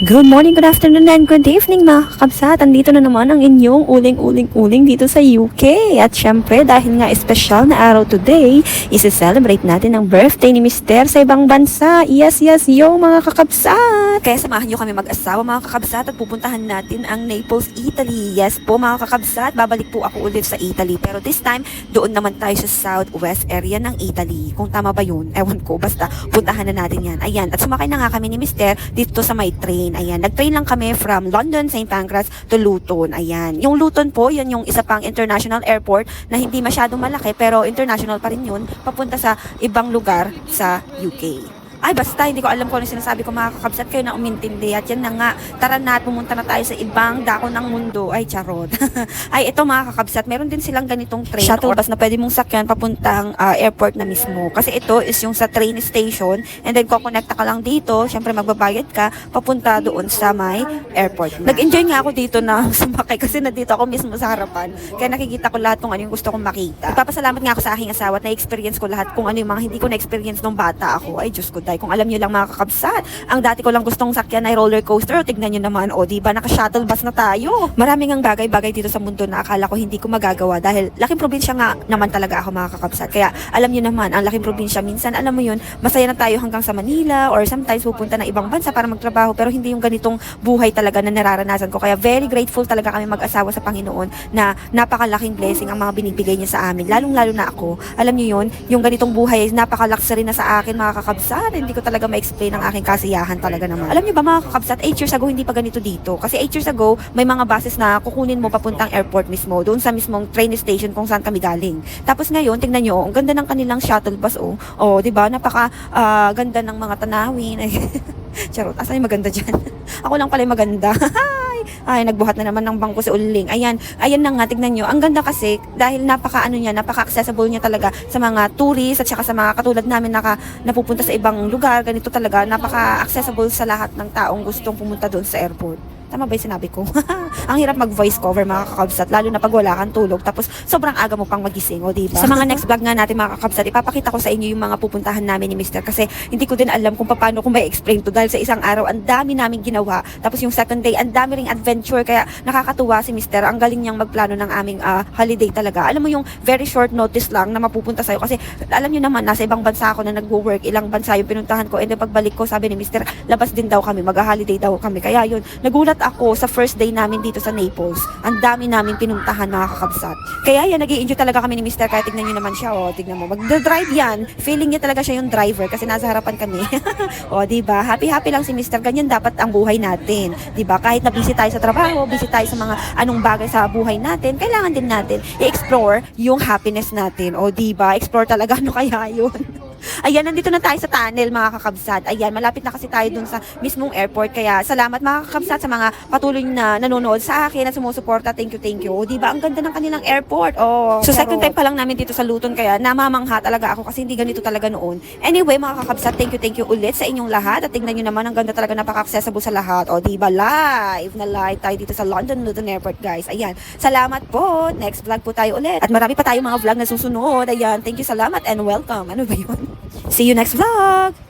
Good morning, good afternoon, and good evening mga kakabsat. Andito na naman ang inyong uling-uling-uling dito sa UK. At syempre, dahil nga espesyal na araw today, isi-celebrate natin ang birthday ni Mister sa ibang bansa. Yes, yes, yo mga kakabsat! Kaya samahan nyo kami mag-asawa mga kakabsat at pupuntahan natin ang Naples, Italy. Yes po mga kakabsat, babalik po ako ulit sa Italy. Pero this time, doon naman tayo sa southwest area ng Italy. Kung tama ba yun, ewan ko. Basta, puntahan na natin yan. Ayan, at sumakay na nga kami ni Mister dito sa may train. Ayan, nag-train lang kami from London, St. Pancras to Luton. Ayan, yung Luton po, yan yung isa pang international airport na hindi masyadong malaki pero international pa rin yun papunta sa ibang lugar sa UK. Ay, basta, hindi ko alam kung ano sinasabi ko mga kakabsat kayo na umintindi. At yan na nga, tara na at pumunta na tayo sa ibang dako ng mundo. Ay, charot. Ay, ito mga kakabsat, meron din silang ganitong train. Shuttle bus na pwede mong sakyan papuntang ah, airport na mismo. Kasi ito is yung sa train station and then kukonekta ka lang dito. Siyempre, magbabayad ka papunta doon sa may airport na. Nag-enjoy nga ako dito na sumakay kasi nandito ako mismo sa harapan. Kaya nakikita ko lahat kung ano yung gusto kong makita. Nagpapasalamat nga ako sa aking asawa at na-experience ko lahat kung ano yung mga hindi ko na-experience nung bata ako. Ay, Diyos ko, day. Kung alam nyo lang mga kakabsat, ang dati ko lang gustong sakyan ay roller coaster. O, tignan nyo naman, o, di ba, naka-shuttle bus na tayo. Maraming ang bagay-bagay dito sa mundo na akala ko hindi ko magagawa dahil laking probinsya nga naman talaga ako mga kakabsat. Kaya, alam nyo naman, ang laking probinsya, minsan, alam mo yun, masaya na tayo hanggang sa Manila or sometimes pupunta na ibang bansa para magtrabaho pero hindi yung ganitong buhay talaga na nararanasan ko. Kaya very grateful talaga kami mag-asawa sa Panginoon na napakalaking blessing ang mga binibigay niya sa amin. Lalong-lalo na ako. Alam niyo yun, yung ganitong buhay, napaka-luxury na sa akin mga kakabsat. Hindi ko talaga ma-explain ang aking kasiyahan talaga naman. Alam niyo ba mga kakabsat, 8 years ago hindi pa ganito dito. Kasi 8 years ago, may mga buses na kukunin mo papuntang airport mismo, doon sa mismong train station kung saan kami galing. Tapos ngayon, tingnan niyo, ang ganda ng kanilang shuttle bus oh. Oh, 'di ba? Napaka ah, ganda ng mga tanawin. Charot, asan yung maganda dyan? Ako lang pala yung maganda. Ay, nagbuhat na naman ng bangko si Uling. Ayan, ayan na nga, tignan nyo. Ang ganda kasi, dahil napaka ano niya, napaka-accessible niya talaga sa mga tourists at saka sa mga katulad namin naka, napupunta sa ibang lugar. Ganito talaga, napaka-accessible sa lahat ng taong gustong pumunta doon sa airport. Tama ba yung sinabi ko? ang hirap mag-voice cover mga kakabsat, lalo na pag wala kang tulog. Tapos sobrang aga mo pang magising, o diba? Sa mga next vlog nga natin mga kakabsat, ipapakita ko sa inyo yung mga pupuntahan namin ni Mr. Kasi hindi ko din alam kung paano ko may explain to dahil sa isang araw, ang dami namin ginawa. Tapos yung second day, ang dami ring adventure. Kaya nakakatuwa si Mr. Ang galing niyang magplano ng aming ah, holiday talaga. Alam mo yung very short notice lang na mapupunta sa'yo. Kasi alam niyo naman, nasa ibang bansa ako na nag-work. Ilang bansa yung pinuntahan ko. And then pagbalik ko, sabi ni Mr. labas din daw kami. Mag-holiday daw kami. Kaya yun, nagulat ako sa first day namin dito sa Naples. Ang dami namin pinuntahan mga kakabsat. Kaya yan, nag enjoy talaga kami ni Mr. Kaya tignan nyo naman siya, oh. Tignan mo. Mag-drive yan. Feeling niya talaga siya yung driver kasi nasa harapan kami. o, di ba? Happy-happy lang si Mr. Ganyan dapat ang buhay natin. Di ba? Kahit na busy tayo sa trabaho, busy tayo sa mga anong bagay sa buhay natin, kailangan din natin i-explore yung happiness natin. O, di ba? Explore talaga ano kaya yun. Ayan, nandito na tayo sa tunnel mga kakabsat. Ayan, malapit na kasi tayo dun sa mismong airport. Kaya salamat mga kakabsat sa mga patuloy na nanonood sa akin at sumusuporta. Thank you, thank you. O, diba? Ang ganda ng kanilang airport. Oh, so, second time pa lang namin dito sa Luton. Kaya namamangha talaga ako kasi hindi ganito talaga noon. Anyway, mga kakabsat, thank you, thank you ulit sa inyong lahat. At tingnan nyo naman, ang ganda talaga napaka-accessible sa lahat. O, diba? Live na live tayo dito sa London Luton Airport, guys. Ayan. Salamat po. Next vlog po tayo ulit. At marami pa tayong mga vlog na susunod. Ayan. Thank you, salamat, and welcome. Ano ba yun? See you next vlog!